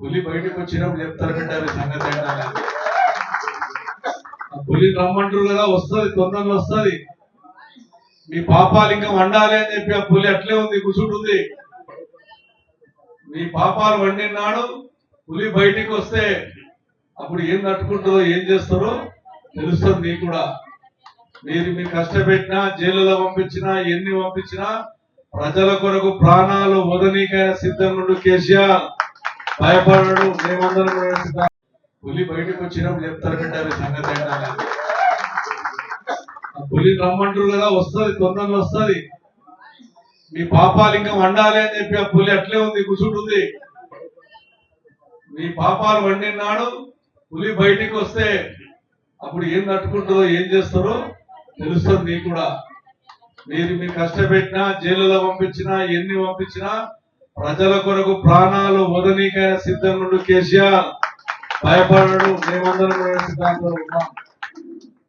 పులి బయటకు వచ్చినప్పుడు చెప్తారు బిడ్డ సంగతి ఏంటని. ఆ పులి రమ్మంటారు కదా వస్తుంది తొందరలో వస్తుంది. మీ పాపాలు ఇంకా వండాలి అని చెప్పి ఆ పులి అట్లే ఉంది కూర్చుంటుంది. మీ పాపాలు వండినాడు పులి బయటికి వస్తే అప్పుడు ఏం తట్టుకుంటారో ఏం చేస్తారో తెలుస్తుంది మీకు కూడా. మీరు మీరు కష్టపెట్టినా జైలులో పంపించినా ఎన్ని పంపించినా ప్రజల కొరకు ప్రాణాలు వదనీకైన సిద్ధం నుండి కేసీఆర్. భయపడడు మేమందరం కూడా పులి బయటకు వచ్చినప్పుడు చెప్తారు బిడ్డ సంగతి ఏంటని. ఆ పులి రమ్మంటారు కదా వస్తుంది తొందరగా వస్తుంది. మీ పాపాలు ఇంకా వండాలి అని చెప్పి ఆ పులి అట్లే ఉంది కూర్చుంటుంది. మీ పాపాలు వండినాడు పులి బయటికి వస్తే అప్పుడు ఏం తట్టుకుంటుందో ఏం చేస్తారో తెలుస్తుంది మీకు కూడా. మీరు మీరు కష్టపెట్టినా జైలులో పంపించినా ఎన్ని పంపించినా ప్రజల కొరకు ప్రాణాలు వదనీకైన సిద్ధం నుండి కేసీఆర్. భయపడడు. మేమందరం సిద్ధాంతంలో ఉన్నాం.